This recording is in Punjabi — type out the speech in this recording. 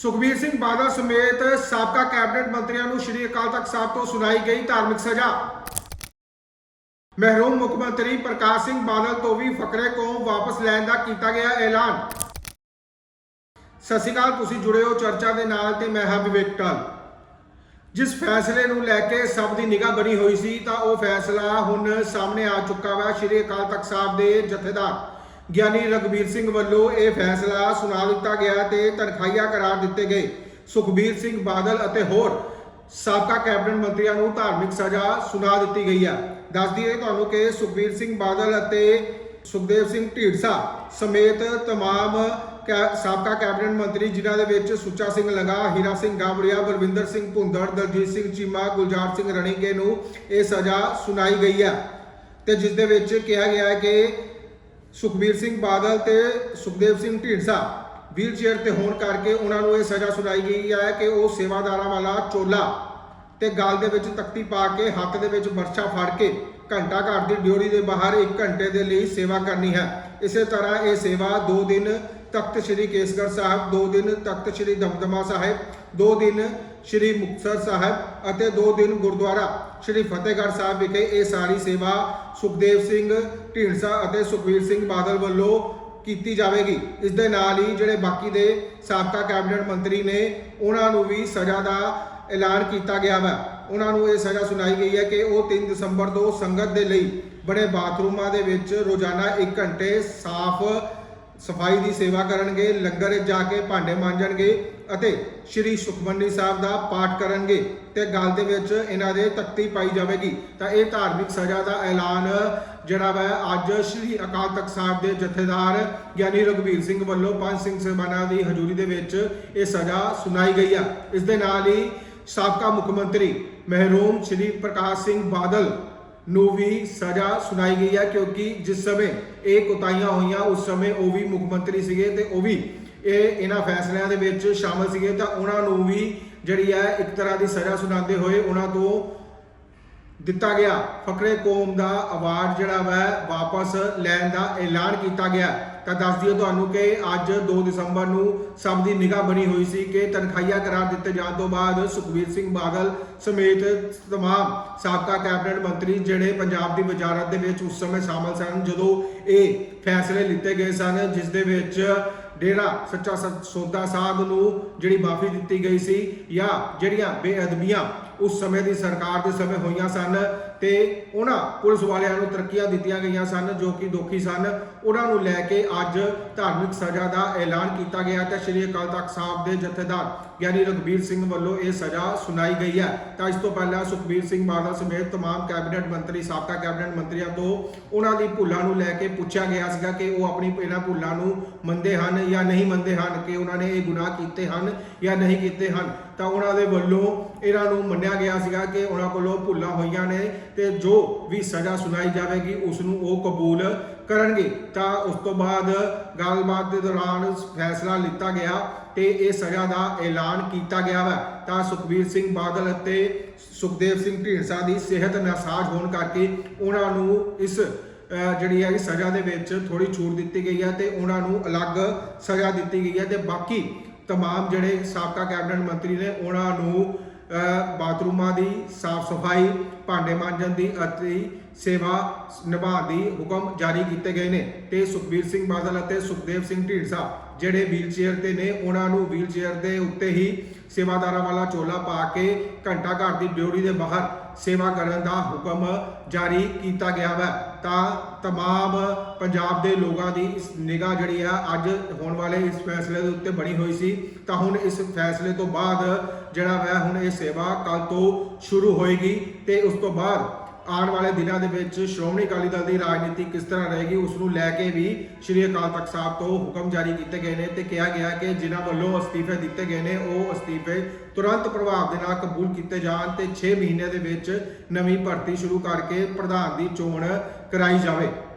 ਸੁਖਬੀਰ ਸਿੰਘ ਬਾਦਲ ਸਮੇਤ ਸਾਬਕਾ ਕੈਬਨਿਟ ਮੰਤਰੀਆਂ ਨੂੰ ਸ਼੍ਰੀ ਅਕਾਲ ਤਖਤ ਸਾਹਿਬ ਤੋਂ ਸੁਣਾਈ ਗਈ ਧਾਰਮਿਕ ਸਜ਼ਾ। ਮਹਿਰੂਮ ਮੁੱਖ ਮੰਤਰੀ ਪ੍ਰਕਾਸ਼ ਸਿੰਘ ਬਾਦਲ ਤੋਂ ਵੀ ਫਕਰੇ ਕੌਮ ਵਾਪਸ ਲੈਣ ਦਾ ਕੀਤਾ ਗਿਆ ਐਲਾਨ। ਸਤਿ ਸ਼੍ਰੀ ਅਕਾਲ, ਤੁਸੀਂ ਜੁੜੇ ਹੋ ਚਰਚਾ ਦੇ ਨਾਲ ਤੇ ਮੈਂ ਹਾਂ ਵਿਵੇਕ ਟਾਲ ਜਿਸ ਫੈਸਲੇ ਨੂੰ ਲੈ ਕੇ ਸਭ ਦੀ ਨਿਗਾਹ ਬਣੀ ਹੋਈ ਸੀ ਤਾਂ ਉਹ ਫੈਸਲਾ ਹੁਣ ਸਾਹਮਣੇ ਆ ਚੁੱਕਾ ਵਾ। ਸ਼੍ਰੀ ਅਕਾਲ ਤਖਤ ਸਾਹਿਬ ਦੇ ਜਥੇਦਾਰ ਗਿਆਨੀ ਰਗਵੀਰ ਸਿੰਘ ਵੱਲੋਂ ਇਹ ਫੈਸਲਾ ਸੁਣਾ ਦਿੱਤਾ ਗਿਆ ਤੇ ਤਨਖਾਹੀਆ ਕਰਾਰ ਦਿੱਤੇ ਗਏ ਸੁਖਬੀਰ ਸਿੰਘ ਬਾਦਲ ਅਤੇ ਹੋਰ ਸਾਬਕਾ ਕੈਬਨਿਟ ਮੰਤਰੀਆਂ ਨੂੰ ਧਾਰਮਿਕ ਸਜ਼ਾ ਸੁਣਾ ਦਿੱਤੀ ਗਈ ਹੈ ਦੱਸ ਦਈਏ ਤੁਹਾਨੂੰ ਕਿ ਸੁਖਬੀਰ ਸਿੰਘ ਬਾਦਲ ਅਤੇ ਸੁਖਦੇਵ ਸਿੰਘ ਢੀਂਡਸਾ ਸਮੇਤ तमाम ਕੈ- ਸਾਬਕਾ ਕੈਬਨਿਟ ਮੰਤਰੀ ਜਿਨ੍ਹਾਂ ਦੇ ਵਿੱਚ ਸੁੱਚਾ ਸਿੰਘ ਲੰਗਾ ਹੀਰਾ ਸਿੰਘ ਗਾਬੜੀਆ ਬਲਵਿੰਦਰ ਸਿੰਘ ਭੁੰਦੜ ਦਲਜੀਤ ਸਿੰਘ ਚੀਮਾ ਗੁਲਜ਼ਾਰ ਸਿੰਘ ਰਣੀਕੇ ਨੂੰ ਇਹ ਸਜ਼ਾ ਸੁਣਾਈ ਗਈ ਹੈ ਤੇ ਜਿਸ ਦੇ ਵਿੱਚ ਕਿਹਾ ਗਿਆ ਹੈ ਕਿ ਸੁਖਬੀਰ ਸਿੰਘ ਬਾਦਲ ਤੇ ਸੁਖਦੇਵ ਸਿੰਘ ਢੀਂਡਸਾ ਵੀਲ ਚੇਅਰ ਤੇ ਹੋਣ ਕਰਕੇ ਉਹਨਾਂ ਨੂੰ ਇਹ ਸਜ਼ਾ ਸੁਣਾਈ ਗਈ ਹੈ ਕਿ ਉਹ ਸੇਵਾਦਾਰਾਂ ਵਾਲਾ ਚੋਲਾ ਤੇ ਗਲ ਦੇ ਵਿੱਚ ਤਖਤੀ ਪਾ ਕੇ ਹੱਥ ਦੇ ਵਿੱਚ ਬਰਛਾ ਫੜ ਕੇ ਘੰਟਾ ਘਰ ਦੀ ਡਿਊਟੀ ਦੇ ਬਾਹਰ 1 ਘੰਟੇ ਦੇ ਲਈ ਸੇਵਾ ਕਰਨੀ ਹੈ। ਇਸੇ ਤਰ੍ਹਾਂ ਇਹ ਸੇਵਾ 2 ਦਿਨ ਤਖਤ ਸ੍ਰੀ ਕੇਸਗੜ੍ਹ ਸਾਹਿਬ 2 ਦਿਨ ਤਖਤ ਸ੍ਰੀ ਦਮਦਮਾ ਸਾਹਿਬ 2 ਦਿਨ ਸ੍ਰੀ ਮੁਕਤਸਰ ਸਾਹਿਬ ਅਤੇ 2 ਦਿਨ ਗੁਰਦੁਆਰਾ ਸ੍ਰੀ ਫਤਿਹਗੜ੍ਹ ਸਾਹਿਬ ਵਿਖੇ ਇਹ ਸਾਰੀ ਸੇਵਾ ਸੁਖਦੇਵ ਸਿੰਘ, ਢੀਂਡਸਾ ਅਤੇ ਸੁਖਬੀਰ ਸਿੰਘ ਬਾਦਲ ਵੱਲੋਂ ਕੀਤੀ ਜਾਵੇਗੀ। ਇਸ ਦੇ ਨਾਲ ਹੀ ਜਿਹੜੇ ਬਾਕੀ ਦੇ ਸਾਬਕਾ ਕੈਬਨਿਟ ਮੰਤਰੀ ਨੇ, ਉਹਨਾਂ ਨੂੰ ਵੀ ਸਜ਼ਾ ਦਾ ਐਲਾਨ ਕੀਤਾ ਗਿਆ ਵਾ। ਉਹਨਾਂ ਨੂੰ ਇਹ ਸਜ਼ਾ ਸੁਣਾਈ ਗਈ ਹੈ ਕਿ ਉਹ 3 ਦਸੰਬਰ ਤੋਂ ਸੰਗਤ ਦੇ ਲਈ ਬੜੇ ਬਾਥਰੂਮਾਂ ਦੇ ਵਿੱਚ ਰੋਜ਼ਾਨਾ 1 ਘੰਟੇ ਸਾਫ਼ ਸਫ਼ਾਈ ਦੀ ਸੇਵਾ ਕਰਨਗੇ, ਲੰਗਰ ਵਿੱਚ ਜਾ ਕੇ ਭਾਂਡੇ ਮਾਂਜਣਗੇ ਅਤੇ ਸ਼੍ਰੀ ਸੁਖਮਨੀ ਸਾਹਿਬ ਦਾ ਪਾਠ ਕਰਨਗੇ। ਤੇ ਗੱਲ ਦੇ ਵਿੱਚ ਇਹਨਾਂ ਦੇ ਤਖਤੀ ਪਾਈ ਜਾਵੇਗੀ। ਤਾਂ ਇਹ ਧਾਰਮਿਕ ਸਜ਼ਾ ਦਾ ਐਲਾਨ ਜਿਹੜਾ ਵਾ ਅੱਜ ਸ਼੍ਰੀ ਅਕਾਲ ਤਖਤ ਸਾਹਿਬ ਦੇ ਜਥੇਦਾਰ ਗਿਆਨੀ ਰਘਵੀਰ ਸਿੰਘ ਵੱਲੋਂ ਪੰਜ ਸਿੰਘ ਸਾਹਿਬਾਨਾਂ ਦੀ ਹਜ਼ੂਰੀ ਦੇ ਵਿੱਚ ਇਹ ਸਜ਼ਾ ਸੁਣਾਈ ਗਈ ਆ। ਇਸ ਦੇ ਨਾਲ ਹੀ ਸਾਬਕਾ ਮੁੱਖ ਮੰਤਰੀ ਮਹਿਰੂਮ ਸ਼੍ਰੀ ਪ੍ਰਕਾਸ਼ ਸਿੰਘ ਬਾਦਲ ਨੂੰ ਵੀ ਸਜ਼ਾ ਸੁਣਾਈ ਗਈ ਹੈ ਕਿਉਂਕਿ ਜਿਸ ਸਮੇਂ ਇਹ ਕੁਤਾਈਆਂ ਹੋਈਆਂ, ਉਸ ਸਮੇਂ ਉਹ ਵੀ ਮੁੱਖ ਮੰਤਰੀ ਸੀਗੇ ਤੇ ਉਹ ਵੀ ਇਹ ਇਹਨਾਂ ਫੈਸਲਿਆਂ ਦੇ ਵਿੱਚ ਸ਼ਾਮਲ ਸੀਗੇ ਤਾਂ ਉਹਨਾਂ ਨੂੰ ਵੀ ਜਿਹੜੀ ਹੈ ਇੱਕ ਤਰ੍ਹਾਂ ਦੀ ਸਜ਼ਾ ਸੁਣਾਉਂਦੇ ਹੋਏ ਉਹਨਾਂ ਤੋਂ ਦਿੱਤਾ ਗਿਆ। ਫਕਰੇ ਕੌਮ ਦਾ ਅਵਾਰਡ ਜਿਹੜਾ ਵਾ ਵਾਪਸ ਲੈਣ ਦਾ ਐਲਾਨ ਕੀਤਾ ਗਿਆ। ਤਾਂ ਦੱਸ ਦਈਏ ਤੁਹਾਨੂੰ ਕਿ ਅੱਜ 2 ਦਸੰਬਰ ਨੂੰ ਸਭ ਦੀ ਨਿਗਾਹ ਬਣੀ ਹੋਈ ਸੀ ਕਿ ਤਨਖਾਹੀਆ ਕਰਾਰ ਦਿੱਤੇ ਜਾਣ ਤੋਂ ਬਾਅਦ ਸੁਖਬੀਰ ਸਿੰਘ ਬਾਦਲ ਸਮੇਤ तमाम ਸਾਬਕਾ ਕੈਬਨਿਟ ਮੰਤਰੀ ਜਿਹੜੇ ਪੰਜਾਬ ਦੀ ਵਜ਼ਾਰਤ ਦੇ ਵਿੱਚ ਉਸ ਸਮੇਂ ਸ਼ਾਮਲ ਸਨ ਜਦੋਂ ਇਹ ਫੈਸਲੇ ਲਿੱਤੇ ਗਏ ਸਨ ਜਿਸ ਦੇ ਵਿੱਚ ਡੇਰਾ ਸੱਚਾ ਸ- ਸੌਦਾ ਸਾਹਿਬ ਨੂੰ ਜਿਹੜੀ ਮਾਫੀ ਦਿੱਤੀ ਗਈ ਸੀ ਜਾਂ ਜਿਹੜੀਆਂ ਬੇਅਦਬੀਆਂ ਉਸ ਸਮੇਂ ਦੀ ਸਰਕਾਰ ਦੇ ਸਮੇਂ ਹੋਈਆਂ ਸਨ ਤੇ ਉਹਨਾਂ ਪੁਲਿਸ ਵਾਲਿਆਂ ਨੂੰ ਤਰੱਕੀਆਂ ਦਿੱਤੀਆਂ ਗਈਆਂ ਸਨ ਜੋ ਕਿ ਦੋਖੀ ਸਨ ਉਹਨਾਂ ਨੂੰ ਲੈ ਕੇ ਅੱਜ ਧਾਰਮਿਕ ਸਜ਼ਾ ਦਾ ਐਲਾਨ ਕੀਤਾ ਗਿਆ ਤੇ ਸ਼੍ਰੀ ਅਕਾਲ ਤਖਤ ਸਾਹਿਬ ਦੇ ਜਥੇਦਾਰ ਗਿਆਨੀ ਰਘਬੀਰ ਸਿੰਘ ਵੱਲੋਂ ਇਹ ਸਜ਼ਾ ਸੁਣਾਈ ਗਈ ਹੈ ਤਾਂ ਇਸ ਤੋਂ ਪਹਿਲਾਂ ਸੁਖਬੀਰ ਸਿੰਘ ਬਾਦਲ ਸਮੇਤ तमाम ਕੈਬਨਿਟ ਮੰਤਰੀ ਸਾਬਕਾ ਕੈਬਨਿਟ ਮੰਤਰੀਆਂ ਤੋਂ ਉਹਨਾਂ ਦੀ ਭੁੱਲਾਂ ਨੂੰ ਲੈ ਕੇ ਪੁੱਛਿਆ ਗਿਆ ਸੀਗਾ ਕਿ ਉਹ ਆਪਣੀ ਇਹਨਾਂ ਭੁੱਲਾਂ ਨੂੰ ਮੰਨਦੇ ਹਨ ਜਾਂ ਨਹੀਂ ਮੰਨਦੇ ਹਨ ਕਿ ਉਹਨਾਂ ਨੇ ਇਹ ਗੁਨਾਹ ਕੀਤੇ ਹਨ ਜਾਂ ਨਹੀਂ ਕੀਤੇ ਹਨ ਤਾਂ ਉਹਨਾਂ ਦੇ ਵੱਲੋਂ ਇਹਨਾਂ ਨੂੰ ਮੰਨਿਆ ਗਿਆ ਸੀਗਾ ਕਿ ਉਹਨਾਂ ਕੋਲੋਂ ਭੁੱਲਾਂ ਹੋਈਆਂ ਨੇ ਤੇ ਜੋ ਵੀ ਸਜ਼ਾ ਸੁਣਾਈ ਜਾਵੇਗੀ ਉਸ ਨੂੰ ਉਹ ਕਬੂਲ ਕਰਨਗੇ ਤਾਂ ਉਸ ਤੋਂ ਬਾਅਦ ਗੱਲਬਾਤ ਦੇ ਦੌਰਾਨ ਫੈਸਲਾ ਲਿੱਤਾ ਗਿਆ ਤੇ ਇਹ ਸਜ਼ਾ ਦਾ ਐਲਾਨ ਕੀਤਾ ਗਿਆ ਵਾ ਤਾਂ ਸੁਖਬੀਰ ਸਿੰਘ ਬਾਦਲ ਅਤੇ ਸੁਖਦੇਵ ਸਿੰਘ ਢੀਂਡਸਾ ਦੀ ਸਿਹਤ ਨਾਸਾਜ਼ ਹੋਣ ਕਰਕੇ ਉਹਨਾਂ ਨੂੰ ਇਸ ਅਹ ਜਿਹੜੀ ਹੈ ਸਜ਼ਾ ਦੇ ਵਿੱਚ ਥੋੜੀ ਛੂਟ ਦਿੱਤੀ ਗਈ ਹੈ ਤੇ ਉਹਨਾਂ ਨੂੰ ਅਲੱਗ ਸਜ਼ਾ ਦਿੱਤੀ ਗਈ ਹੈ ਤੇ ਬਾਕੀ तमाम ਜਿਹੜੇ ਸਾਬਕਾ ਕੈਬਨਿਟ ਮੰਤਰੀ ਨੇ ਉਹਨਾਂ ਨੂੰ ਅਹ ਬਾਥਰੂਮਾਂ ਦੀ ਸਾਫ਼ ਸਫ਼ਾਈ, ਭਾਂਡੇ ਮਾਂਜਣ ਦੀ ਅਤੇ ਸੇਵਾ ਨਿਭਾਉਣ ਦੀ ਹੁਕਮ ਜਾਰੀ ਕੀਤੇ ਗਏ ਨੇ ਤੇ ਸੁਖਬੀਰ ਸਿੰਘ ਬਾਦਲ ਅਤੇ ਸੁਖਦੇਵ ਸਿੰਘ ਢੀਂਡਸਾ ਜਿਹੜੇ ਵੀਲਚੇਅਰ ਤੇ ਨੇ, ਉਹਨਾਂ ਨੂੰ ਵੀਲਚੇਅਰ ਦੇ ਉੱਤੇ ਹੀ ਸੇਵਾਦਾਰਾਂ ਵਾਲਾ ਚੋਲਾ ਪਾ ਕੇ ਘੰਟਾ ਘਰ ਦੀ ਡਿਊਟੀ ਦੇ ਬਾਹਰ ਸੇਵਾ ਕਰਨ ਦਾ ਹੁਕਮ ਜਾਰੀ ਕੀਤਾ ਗਿਆ ਵਾ ਤਾਂ तमाम ਪੰਜਾਬ ਦੇ ਲੋਕਾਂ ਦੀ ਇਸ ਨਿਗਾਹ ਜਿਹੜੀ ਆ ਅੱਜ ਹੋਣ ਵਾਲੇ ਇਸ ਫੈਸਲੇ ਦੇ ਉੱਤੇ ਬਣੀ ਹੋਈ ਸੀ ਤਾਂ ਹੁਣ ਇਸ ਫੈਸਲੇ ਤੋਂ ਬਾਅਦ ਜਿਹੜਾ ਵਾ ਹੁਣ ਇਹ ਸੇਵਾ ਕੱਲ ਤੋਂ ਸ਼ੁਰੂ ਹੋਏਗੀ ਤੇ ਉਸ ਤੋਂ ਬਾਅਦ ਆਉਣ ਵਾਲੇ ਦਿਨਾਂ ਦੇ ਵਿੱਚ ਸ਼੍ਰੋਮਣੀ ਅਕਾਲੀ ਦਲ ਦੀ ਰਾਜਨੀਤੀ ਕਿਸ ਤਰ੍ਹਾਂ ਰਹੇਗੀ ਉਸ ਨੂੰ ਲੈ ਕੇ ਵੀ ਸ਼੍ਰੀ ਅਕਾਲ ਤਖਤ ਸਾਹਿਬ ਤੋਂ ਹੁਕਮ ਜਾਰੀ ਕੀਤੇ ਗਏ ਨੇ ਤੇ ਕਿਹਾ ਗਿਆ ਕਿ ਜਿਨ੍ਹਾਂ ਵੱਲੋਂ ਅਸਤੀਫੇ ਦਿੱਤੇ ਗਏ ਨੇ, ਉਹ ਅਸਤੀਫੇ ਤੁਰੰਤ ਪ੍ਰਭਾਵ ਦੇ ਨਾਲ ਕਬੂਲ ਕੀਤੇ ਜਾਣ ਤੇ 6 ਮਹੀਨੇ ਦੇ ਵਿੱਚ ਨਵੀਂ ਭਰਤੀ ਸ਼ੁਰੂ ਕਰਕੇ ਪ੍ਰਧਾਨ ਦੀ ਚੋਣ ਕਰਾਈ ਜਾਵੇ।